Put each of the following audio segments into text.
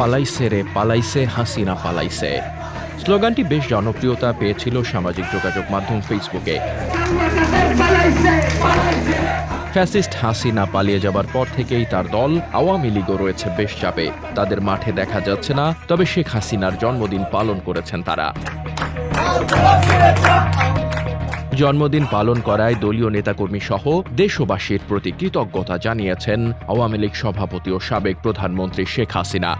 পালাইছে রে, পালাইছে, হাসিনা পালাইছে। স্লোগানটি বেশ জনপ্রিয়তা পেয়েছিল সামাজিক যোগাযোগ মাধ্যম ফেসবুকে। ফ্যাসিস্ট হাসিনা পালিয়ে যাবার পর থেকেই তার দল আওয়ামী লীগও রয়েছে বেশ চাপে। তাদের মাঠে দেখা যাচ্ছে না, তবে শেখ হাসিনার জন্মদিন পালন করেছেন তারা। জন্মদিন পালন করায় দলীয় নেতাকর্মী সহ দেশবাসীর প্রতি কৃতজ্ঞতা জানিয়েছেন আওয়ামী লীগ সভাপতি ও সাবেক প্রধানমন্ত্রী শেখ হাসিনা।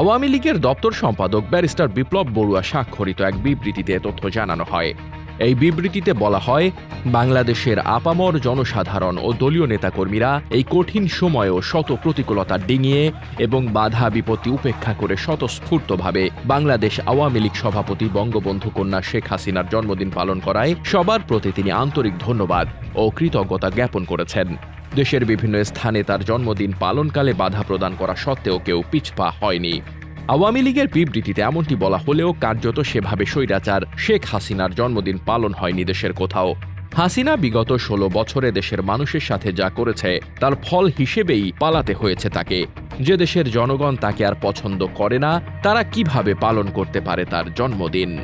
আওয়ামী লীগের দপ্তর সম্পাদক ব্যারিস্টার বিপ্লব বড়ুয়া স্বাক্ষরিত এক বিবৃতিতে তথ্য জানানো হয়। এই বিবৃতিতে বলা হয়, বাংলাদেশের আপামর জনসাধারণ ও দলীয় নেতাকর্মীরা এই কঠিন সময়েও শত প্রতিকূলতা ডিঙিয়ে এবং বাধা বিপত্তি উপেক্ষা করে স্বতঃস্ফূর্তভাবে বাংলাদেশ আওয়ামী লীগ সভাপতি বঙ্গবন্ধু কন্যা শেখ হাসিনার জন্মদিন পালন করায় সবার প্রতি তিনি আন্তরিক ধন্যবাদ ও কৃতজ্ঞতা জ্ঞাপন করেছেন। দেশের বিভিন্ন স্থানে তার জন্মদিন পালনকালে বাধা প্রদান করা সত্ত্বেও কেউ পিছপা হয়নি। আওয়ামী লীগের বিবৃতিতে এমনটি বলা হলেও কার্যত সেভাবে স্বৈরাচার শেখ হাসিনার জন্মদিন পালন হয়নি দেশের কোথাও। হাসিনা বিগত ষোলো বছরে দেশের মানুষের সাথে যা করেছে, তার ফল হিসেবেই পালাতে হয়েছে তাকে। যে দেশের জনগণ তাকে আর পছন্দ করে না, তারা কীভাবে পালন করতে পারে তার জন্মদিন?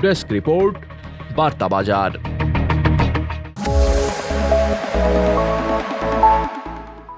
ডেস্ক রিপোর্ট বার্তা বাজার